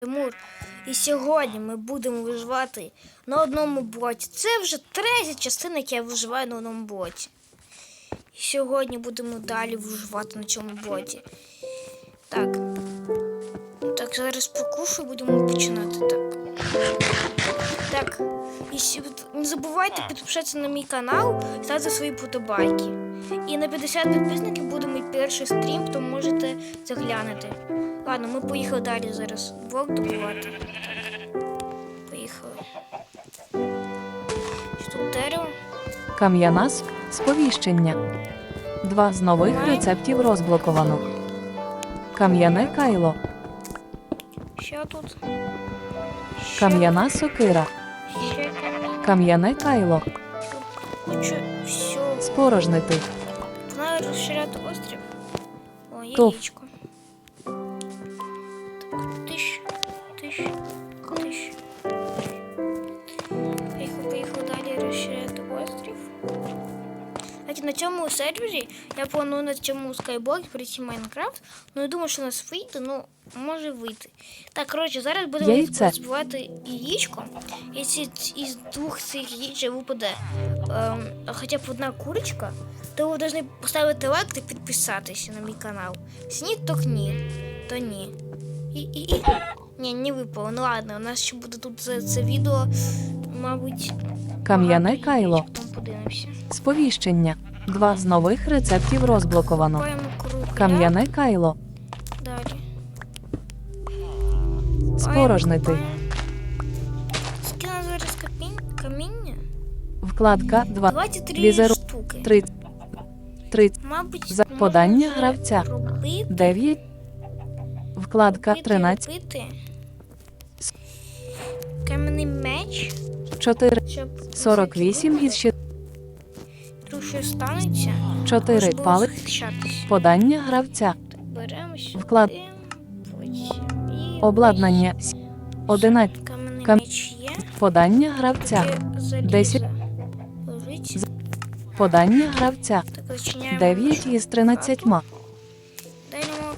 Тимур. І сьогодні ми будемо виживати на одному боті. Це вже третя частина, як я виживаю на одному боті. І сьогодні будемо далі виживати на цьому боті. Так. Так, зараз покушаю, будемо починати. Так. Так. І не забувайте підписатися на мій канал, ставити свої подобайки. І на 50 підписників буде мій перший стрім, то можете заглянути. Ладно, ми поїхали далі зараз. Блок добувати. Поїхали. Що тут дерево? Кам'яна сповіщення. Два з нових рецептів розблоковано. Кам'яне кайло, Що тут? Що? кам'яна сокира, Ще. кам'яне кайло, що, все. спорожнити, Знаю розширяти острів. О, є річка. Цьому сервері я планую на цьому скайблокі прийти Майнкрафт. Ну, я думаю, що у нас вийде, ну, може вийти. Так, коротше, зараз будемо збивати яєчко. Якщо із двох цих яєчок випаде ем, хоча б одна курочка, то ви повинні поставити лайк та підписатися на мій канал. Якщо ні, то ні. То ні. І, і, і. Ні, не випало. Ну ладно, у нас ще буде тут це, це відео, мабуть. кам'яне кайло, сповіщення. Два з нових рецептів розблоковано. Кам'яне кайло. Далі. Спорожнити. Скільки каміння? Вкладка 2. 23 штуки. 3. Мабуть, За подання гравця. 9. Вкладка 13. Кам'яний меч. 4. 48 із 6. Що станеться? Чотири палик. Подання гравця. Беремося. Вклад. Обладнання. Одинадцять. Кам... Подання гравця. Десять. Подання гравця. Дев'ять із тринадцятьма.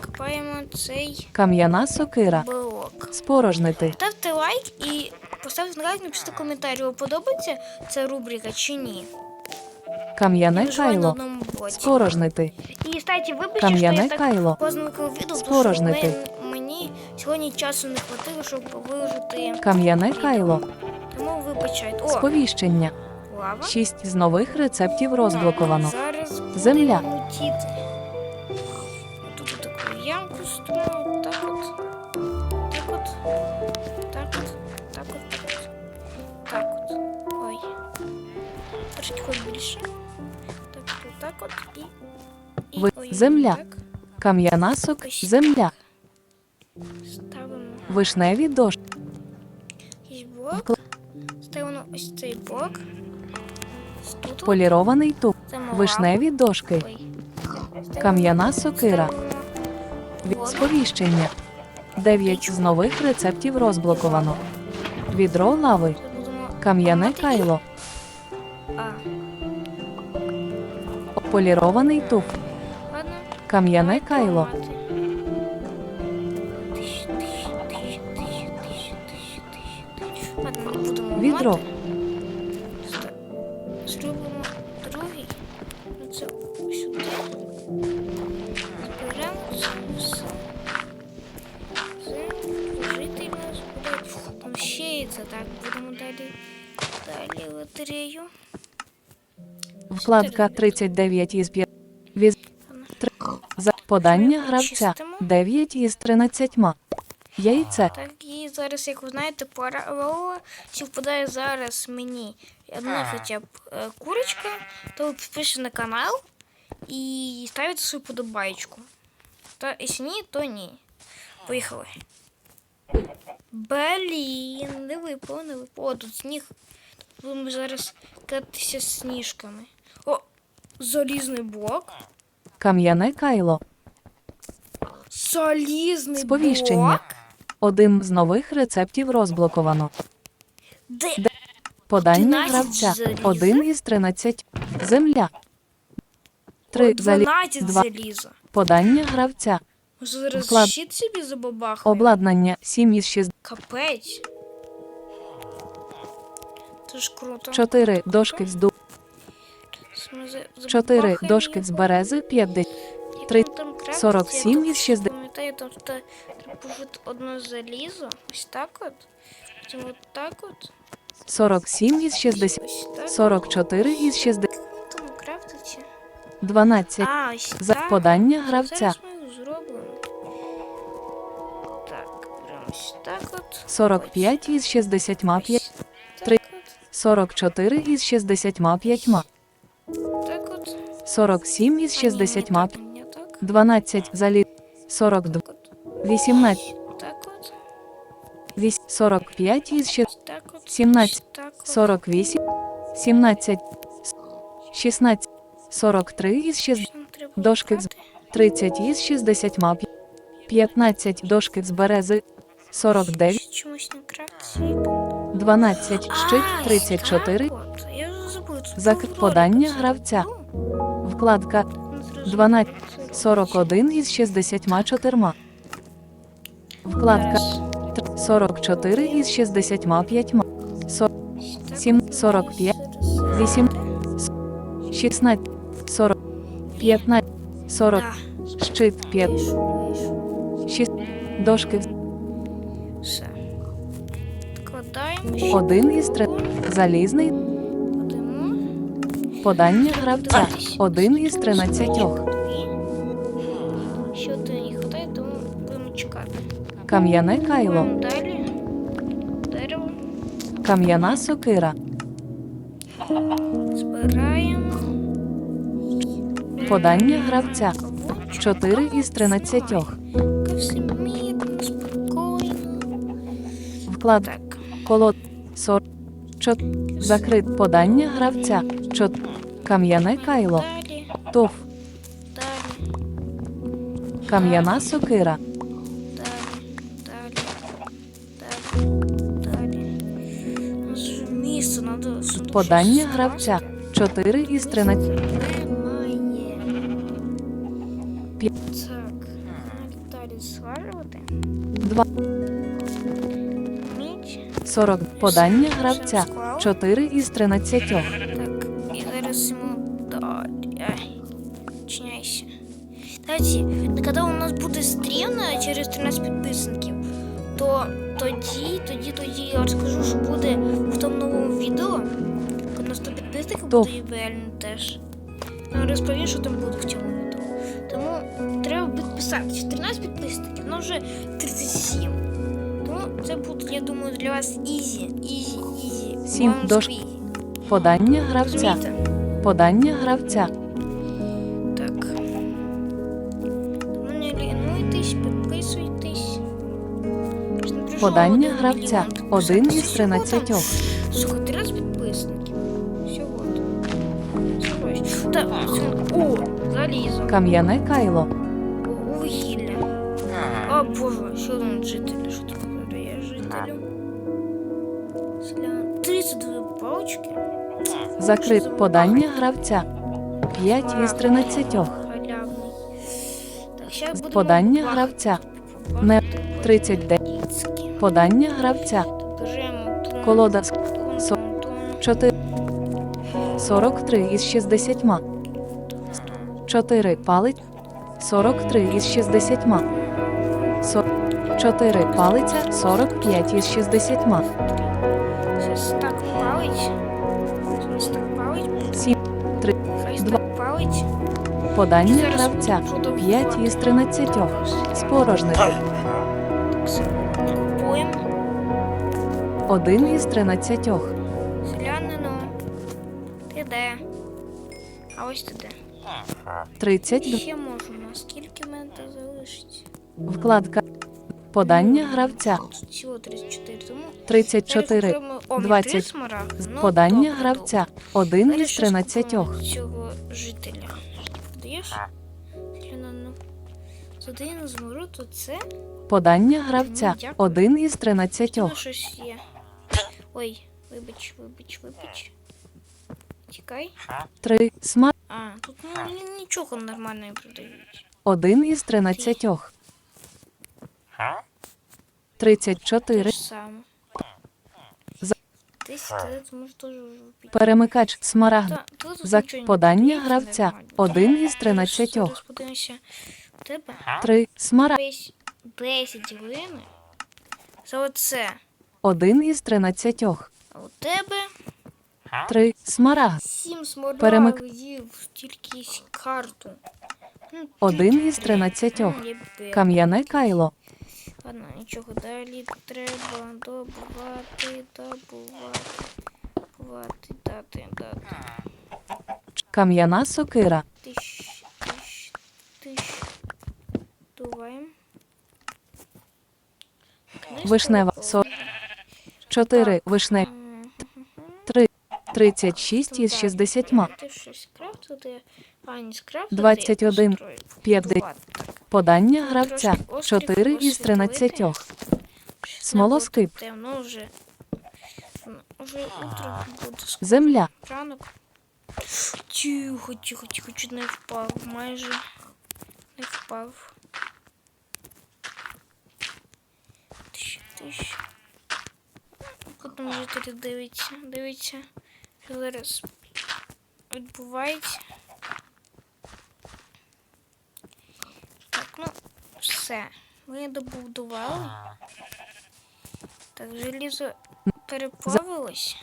Копаємо цей кам'яна сокира. Спорожнити. Ставте лайк і поставте лайк, напишіть коментар, вам подобається ця рубрика чи ні кам'яне кайло, спорожнити, І, кстати, вибачте, кам'яне кайло, відео, Спорожнити. мені сьогодні часу не хватило, щоб виложити. кам'яне кайло, Тому вибачайте. О, сповіщення, лава. 6 з нових рецептів розблоковано. Зараз Земля. будемо летіти. Тут таку ямку строю, земля. Так. Кам'яна сок, земля, Ставимо. Вишневі дощ, якийсь блок. Ставимо ось цей. Ось Тут. полірований туп, вишневі дошки, кам'яна сокира, сповіщення, 9 з нових рецептів розблоковано. Відро лави, кам'яне кайло, полірований туф. Кам'яне Давайте кайло, ламати. Тиш, тиш, тиш, тиш, тиш, тиш, тиш, тиш. Ладно, не будемо Відро. ламати. Ста- Зробимо другий. Оце сюди. Зберемо це все. Це жити в нас буде. Там ще є це так. Будемо далі. Далі лотерею. вкладка 39 із 5, віз, три, за подання гравця, 9 із 13, яйце, Так і зараз, як ви знаєте, пора чи впадає зараз мені одна хоча б е, курочка, то ви підпишете на канал і ставите свою подобаєчку. Та якщо ні, то ні. Поїхали. Блін, не випало, не випало. О, тут сніг. Тут будемо зараз кататися з сніжками. О, залізний блок. кам'яне кайло, Залізний Сповіщення. блок. один з нових рецептів розблоковано. Де? Подання 11 гравця, заліза? 1 із 13, земля, 3 залі, 12 два. заліза. подання гравця, зараз Вклад- щит собі забабахає? Обладнання 7 із 6. Капець. Це ж круто. 4 дошки з дуб. Ми за- 4 забабахаємо дошки з берези 50. Як три- воно там 47 я із 60. Пам'ятаю, там що треба пожити одне залізо. Ось так от. Потім от так от. 47 із 60. 44 із 60. Там крафтиться. 12. А, ось За так. подання гравця. Зараз ми зробимо. Так, прямо ось так от. 45 із 65. Ось Три. Так от. 44 із 65. Так от. 47 із А, ні, 60. не так, не так. 12 заліз. 42. 18. Так от. Вісь- 45 із 60. Так от. 17. Так от. 48. 17. 16. 43 із 60. Що нам треба Дошки з- 30 із 65. 15 дошки з берези. 49. Чомусь не крафтиться. 12 щит. 34. так от. Я вже забув. це Зак- був ролик, подання гравця. Вкладка 12. Це 41 із 64. Вкладка зараз. Тр- 44 із 65. Со- Ось так сім- от. 45, Зараз. 8, 16, 40, 15, 40, щит 5, вийшов, вийшов. 6, дошки Все. Вкладаємо. ще 1 із 3, таку. залізний, подання гравця. 1 із 13, кам'яне кайло, Далі. Дерево. кам'яна сокира, Збираємо. подання гравця, 4 із 13, Так, спокійно. вклад, Так. колод, 40, 4, закрит, подання гравця, 4, кам'яне кайло, Далі. тоф, Далі. кам'яна сокира, подання гравця, скласти. 4 із 13, Немає. П'ять. Так. Далі звалювати. 2, Міч. 40, подання гравця, Все 4 із 13, 100 підписників Топ. буде ювель теж. Розповім, що там буде в цьому відео. Тому треба підписатися. 13 підписників, ну вже 37. Тому це буде, я думаю, для вас ізі, ізі, ізі. Сім Вам подання гравця, Розумієте? подання гравця, Так. Ну, не лінуйтесь, підписуйтесь. Подання гравця, 1 із підписатися. 13, Слухай, Та. О, залізо. кам'яне кайло, вугілля. О, боже, що там жителі? Що там дає жителю? Сля... 32 палочки. закрит, подання гравця, 5 із 13, Халявний. Так, щас будемо подання гравця, не 39, подання гравця, колода з тон, со- тон, тон. 4, 43 із 60, 4 палець, 43 із 60, Со- 4 палиця, 45 із 60, Зараз так палить. Зараз так палить. 7, Хай Два. так палить. подання гравця, 5 із 13, спорожник, Так, все. Купуємо. 1 із 13, ось ти де. 32, Ще можу. Наскільки мене там залишиться? вкладка, подання гравця, всього 34, тому... 34, Зараз купимо- О, мені 20, три смарагди. Ну, подання добре, гравця, 1 Зараз із щось 13, купимо Цього жителя. Продаєш? Селянину. За один змору, то це подання гравця, Ну, дякую. 1 із 13, Ну, щось є. Ой, вибач, вибач, вибач. Тікай. 3 смак, А, тут ну, нічого нормально не продають. 1 із 13, 34. Те ж саме. За- 10 це може теж. Перемикач смарагд. За подання гравця. Один із Зараз- 13. Зараз подивимося. Тебе 3. Смарагд. десь 10 гривень. За оце. Один із 13. А у тебе 3. Смарагд. 7 Перемик- тільки карту. Ну, Один із 13. ну. Кам'яне кайло. Ладно, нічого далі треба добувати, добувати, добувати, дати, дати. Кам'яна сокира. Тиш, тиш, тиш. Дуваємо. Вишнева. Со- 4. Вишне. М, 3. 36 із так, 60. Ти щось скрафтити? А, не скрафтити. 21, 50. Подання гравця. 4 із 13. Смолоскип. Вже. Вже. Земля. Тихо, тихо, тихо, чуть не впав, майже не впав. Тиш, тиш. Потім жителі дивиться, дивиться, що зараз відбувається. Так, ну, все. Ми добудували. Так, желізо переплавилось.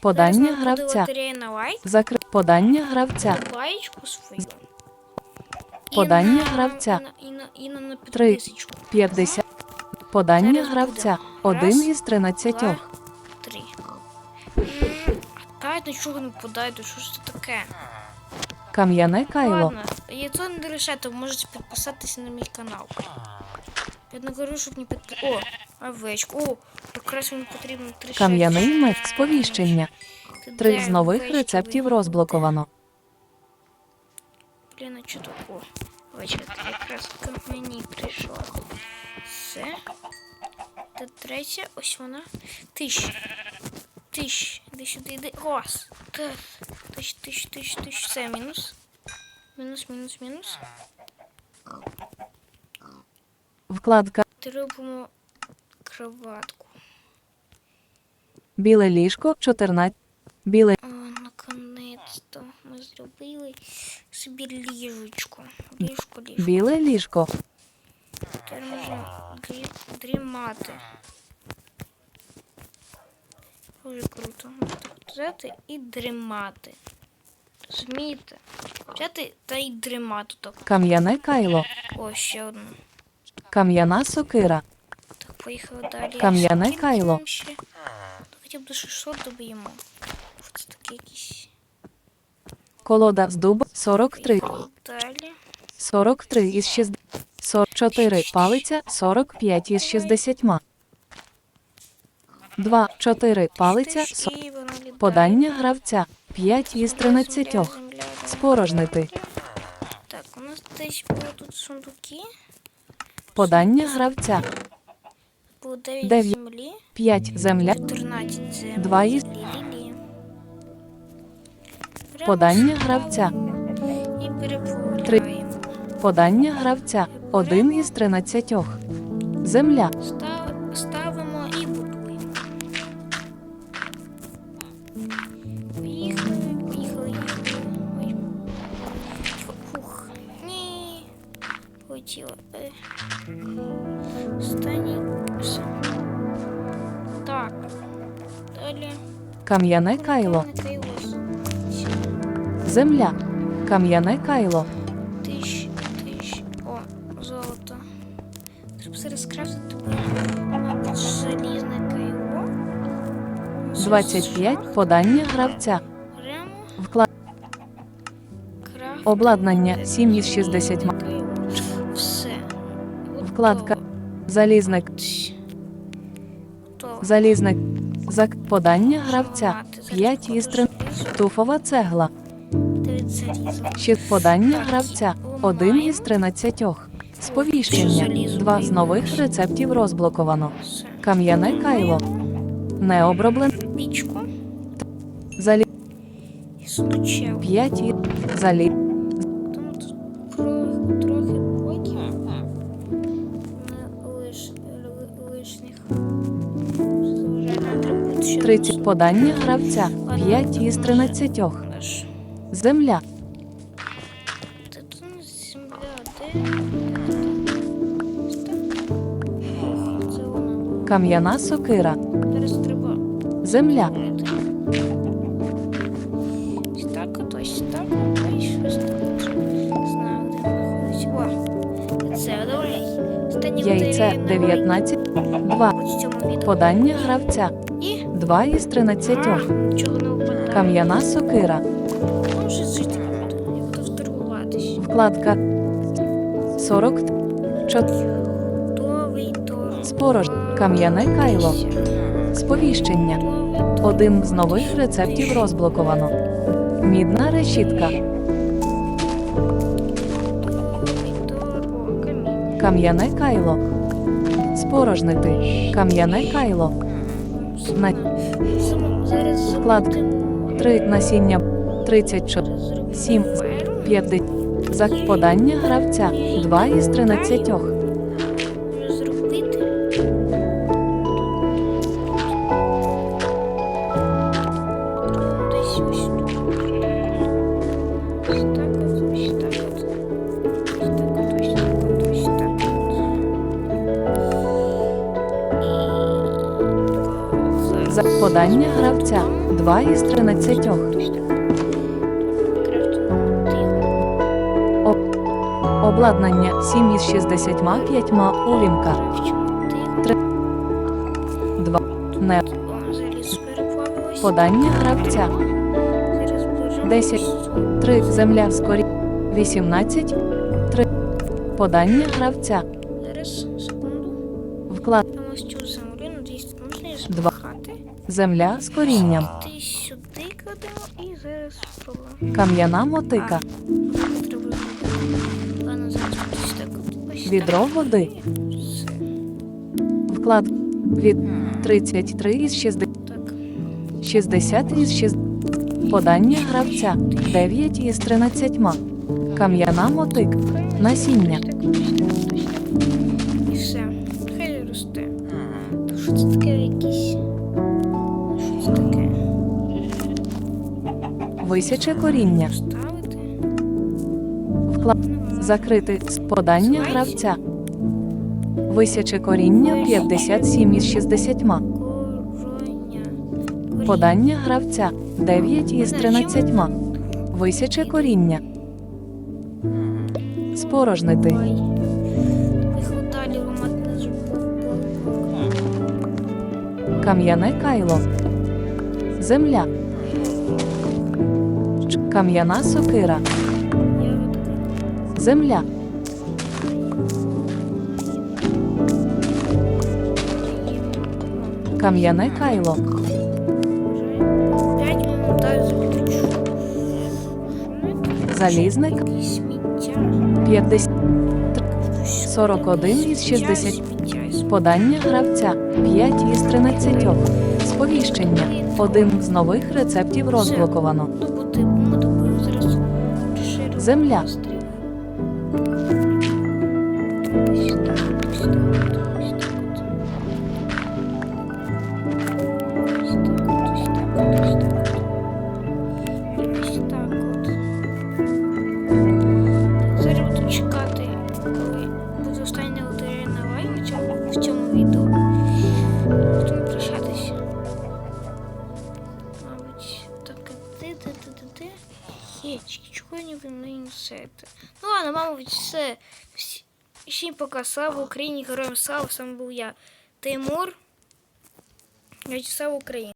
Подання Зараз гравця. на лайк. Закри... Подання гравця. Лаєчку свою. Подання гравця. І на, і на, і на, на Три. підписочку. 50. Подання Зараз гравця. буде. 1 Раз, із 13. М, Опять нічого не подай, то що ж це таке? Кам'яне кайло. Ладно, яйцо не решайте, ви можете підписатися на мій канал. Я не говорю, щоб не підпи... О, овечку. О, якраз мені потрібно три Кам'яний меч сповіщення. Три з нових рецептів розблоковано. Блін, а чого О, вечір якраз к мені прийшла. Все. Та третя, ось вона. Тиш. Тиш. Іди сюди, іди. Раз. Так. Тиш, тиш, тиш, тиш. Все, мінус. Мінус, мінус, мінус. Вкладка. Робимо кроватку. Біле ліжко 14. Біле О, наконець-то ми зробили собі ліжечко. Ліжко, ліжко. біле ліжко. Тепер можна дрімати. Дуже круто. Взяти і дрімати. Розумієте? Взяти та й дрімати так. Кам'яне кайло. О, ще одну. Кам'яна сокира. Так, поїхали далі. Кам'яне кайло. ще? Ну, Хоча б до 600 доб'ємо. Це таке якісь. Колода з дуба 43. Далі. 43 із 60. 44 палиця 45 із 60. 2, 4 палиця со-. Подання гравця 5 із 13. Земля, земля, земля. Спорожнити. Так, у нас десь були тут сундуки. Подання гравця Було 9 Дев'ять. землі, 5 земля. 14 землі. Два із- Лі-лі-лі. Подання гравця. І переплавляємо. Подання гравця 1 із 13. Земля. Став, Полетіло. Е. Так. Далі. Кам'яне кайло. Земля. Кам'яне кайло. Тиш, тиш. О, золото. Треба зараз крафтити, желізне кайло. 25 подання гравця. Вклад обладнання 7 із 60. Готово. Залізник. Залізник. Зак. Подання гравця 5 із Туфова цегла. Щит подання гравця 1 із 13. Сповіщення. Два з нових рецептів розблоковано. Кам'яне кайло. Необроблене. Пічку Залі. і сундучев. 30. Подання гравця 5 із 13. Земля. Кам'яна сокира. Земля. Так, так, знаю. Це. Останнє Яйце 19. 2. Ось в цьому відео. Подання гравця 2 із 13. А, нічого не впадає. Кам'яна сокира. Вкладка 40. 4. Готовий. Спорож. Кам'яне кайло. Сповіщення. Один з нових рецептів розблоковано. Мідна решітка. Кам'яне кайло. Спорожнити. Кам'яне кайло. На склад три 3 насіння 34. Зробимо 7. ферму. 50. За подання гравця 2 із 13. Подання гравця 2 із 13. Обладнання 7 із 65 улімка. 3. 2. Не. Подання гравця. 10. 3. Земля скорі. 18. 3. Подання гравця. Вклад. 2 земля з корінням. Ти сюди кладемо і зараз спробуємо. Кам'яна мотика. А, треба. Ладно, зараз ось так. Ось Відро води. Вклад від 33 із 60. Так. 60 із 60. Подання гравця 9 із 13. Кам'яна мотика. Насіння. І все. Хай росте. Що це таке якісь? Висяче коріння. Вклад закрити з подання гравця. Висяче коріння 57 із 60. Подання гравця 9 із 13. Висяче коріння. Спорожнити. Кам'яне кайло. Земля. Ч- Кам'яна сокира. Земля. Кам'яне кайло. Залізник. Сміття. 50. 41 із 60. Подання гравця 5 із 13. Сповіщення. Один з нових рецептів розблоковано. Земля. острів. Пока, слава Україні, героям слава, сам був я, Тимур. Слава Україні.